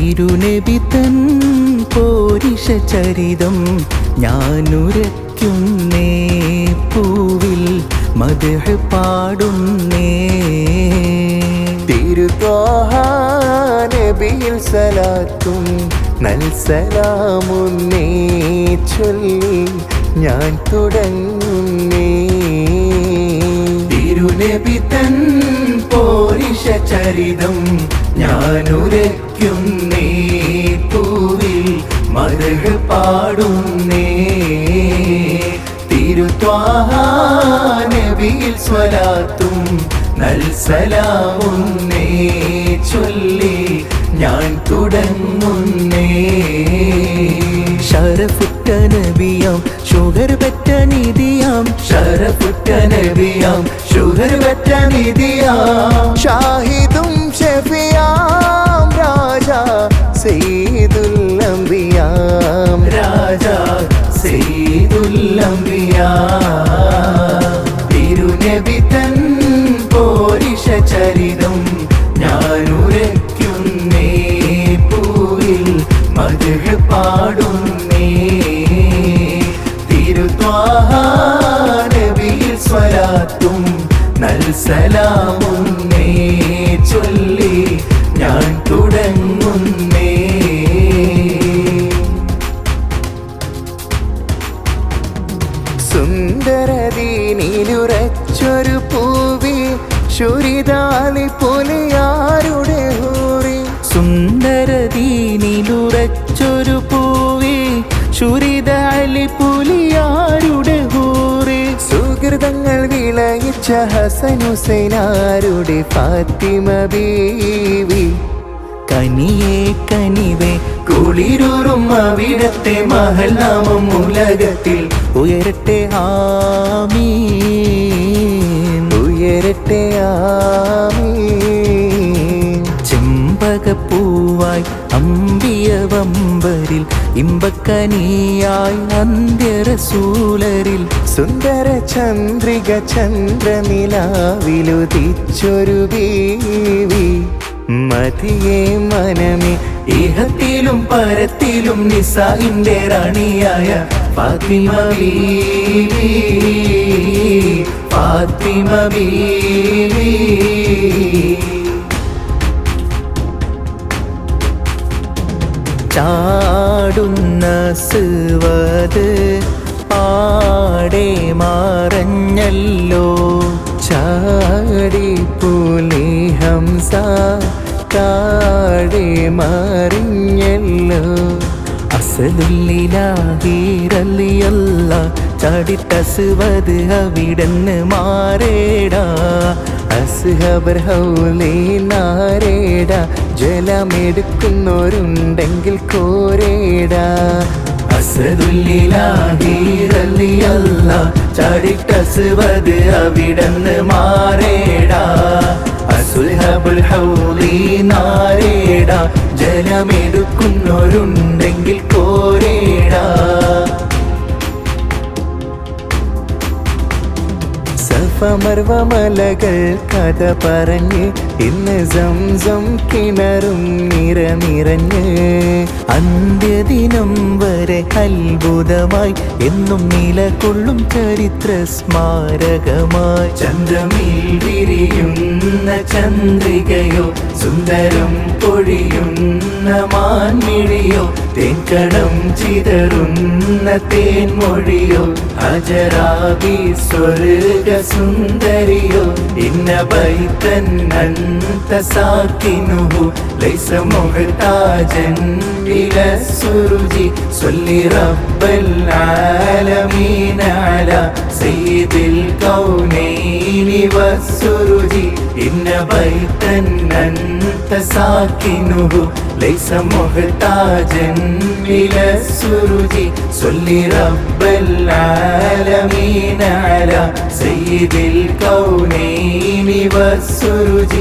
തിരുനബി തൻ പോരിഷ ചരിതം ഞാനുരയ്ക്കുന്നേ പൂവിൽ മധുഹ പാടുന്നേ. തിരുത്വാഹാനബിയിൽ സലാത്തും നൽസലാമുന്നേ ചൊല്ലി ഞാൻ തുടങ്ങുന്നേ. തിരുനബി തൻ പോരിഷ ചരിതം ഞാനുരയ്ക്കുന്നേ പൂവിൽ മധുഹ പാടുന്നേ തിരുത്വാഹാനബിയിൽ സ്വലാത്തും നൽസലാവുന്നേ ചൊല്ലി ഞാൻ തുടങ്ങുന്നേ ഷറഫുറ്റ നബിയാം ഷുഗർ പെറ്റ നിധിയാം. ഷറഫുറ്റ നബിയാം ഷുഗർ പെറ്റ നിധിയാ. ഷാഹിദും ഷെഫിയാം രാജ. അംബിയാം. രാജ സെയ്തുല്ലംബിയ നൽസലാമുന്നേ ചൊല്ലി ഞാൻ തുടങ്ങുന്നേ. സുന്ദരദീനിലുറച്ചൊരു പൂവി ശുരിതാലി പുലിയാരുടെ ഹൂറി സുന്ദരദീനിലുറച്ചൊരു പൂവി ശുരിതാലി പുലിയാരുടെ പാത്തിമ ബേവി ഫാത്തിമ ബീവി? കനിയേ കനിവേ കുളിരൂറും അവിടത്തെ മഹൽ നാമം ഉലകത്തിൽ ഉയരട്ടെ ആമീൻ ഇമ്പക്കനിയായി അന്ത്യരസൂലരിൽ സുന്ദര ചന്ദ്രിക ചന്ദ്രനിലാവിലുദിച്ചൊരു ബീവി. മതിയെ മനമേ ഇഹത്തിലും പരത്തിലും നിസാഹിന്റെ റാണിയായ ഫാത്തിമ ബീവി. ചാടുന്ന സുവത് പാടെ മറഞ്ഞല്ലോ. ചാടി പുലി ഹംസ കാടി മറിഞ്ഞല്ലോ. അസലുല്ലിലാഹീരല്ലിയല്ല ചടിത്തസുവത് അവിടന്ന് മാറേടാ. അസുഹബർ ഹൗലി നാരേട ജലമെടുക്കുന്നവരുണ്ടെങ്കിൽ കോരേടാ. അസലുല്ലിലാഹീരല്ലിയല്ല ചടിത്തസുവത് അവിടന്ന് മാറേടാ. അസുൽഹബുൽ ഹൗലി നാരേടാ ജലമെടുക്കുന്നവരുണ്ടെങ്കിൽ സഫമർവമലകൾ കഥ പറഞ്ഞ് ഇന്ന് സംസം കിണറും നിറനിറഞ്ഞ്. അന്ത്യദിനം വരെ അത്ഭുതമായി എന്നും നിലകൊള്ളും ചരിത്ര സ്മാരകമായി. ചന്ദ്രമിൽ വിരിയുന്ന ചന്ദ്രികയോ സുന്ദരം പൊഴിയുന്ന മാന്മിഴിയോ മാൻമിഴിയോ തെങ്കടം ചിതറുന്ന തേൻമൊഴിയോ അജരാബി സ്വർഗ സുന്ദരിയോ ഇന്ന ബൈത്തന്നന്ത സാക്കിനുഹു ലൈസ മുഹത്താജൻ ഇല സുരുചി സ്വല്ലി റബ്ബൽ ആലമീനാല സയ്യിദിൽ കൗനൈനി വസുരുചി ഇന്ന ബൈത്തന്നന്ത സാക്കിനുഹു ليس محتاجا إلى السرج صلي رب العالمين على سيد الكونين والسرج